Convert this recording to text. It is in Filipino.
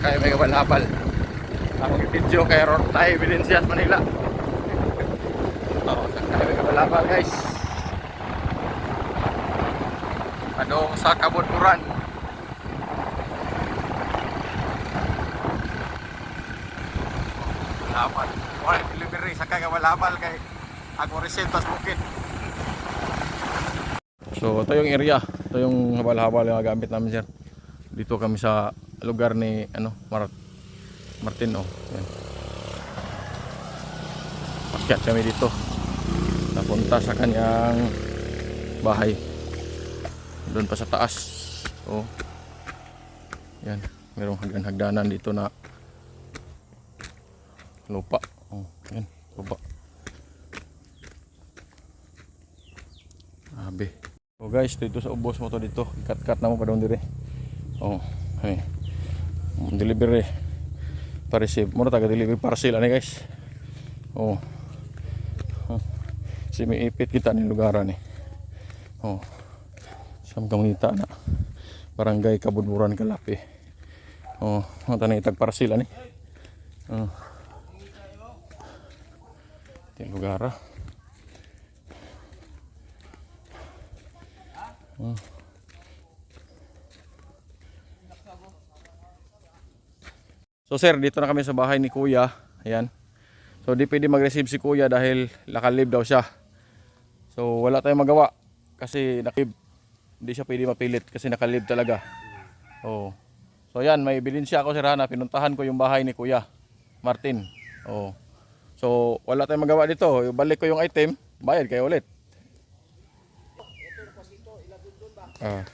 kay may kabalhabal. Ang video kay Rortay Evidencias Manila. Oh, sakay may kabalhabal guys. Anong sa kabutburan? Laban. Wala delivery sa kay kabalhabal kay ako receive tas bukid. So ito yung area, ito yung habal-habal yung gamit namin sir. Dito kami sa lugar ni ano, Mar Martin oh. Yan. Pakyat kami dito. Napunta sa kanyang bahay. Doon pa sa taas. Oh. Yan, merong hagdan-hagdanan dito na lupa. Oh, yan, lupa. Grabe. Oh guys, dito sa ubos mo to dito. Cut-cut na mo pa doon dire. Oh, hey. Delivery. Pa-receive. Mura taga delivery parcel ani guys. Oh. oh. Si ipit kita ni lugaran ni. Oh. Sam kamunita na. Barangay Kabudburan Kalapi. Oh, mo tani tag parcel ani. Oh. Ti lugar ah. So sir, dito na kami sa bahay ni Kuya. Ayan. So di pwede mag-receive si Kuya dahil nakalib daw siya. So wala tayong magawa kasi nakib. Hindi siya pwede mapilit kasi nakalib talaga. Oh. So yan, may bilin siya ako sir ha, na pinuntahan ko yung bahay ni Kuya Martin. Oh. So wala tayong magawa dito. Balik ko yung item, bayad kayo ulit. Ah.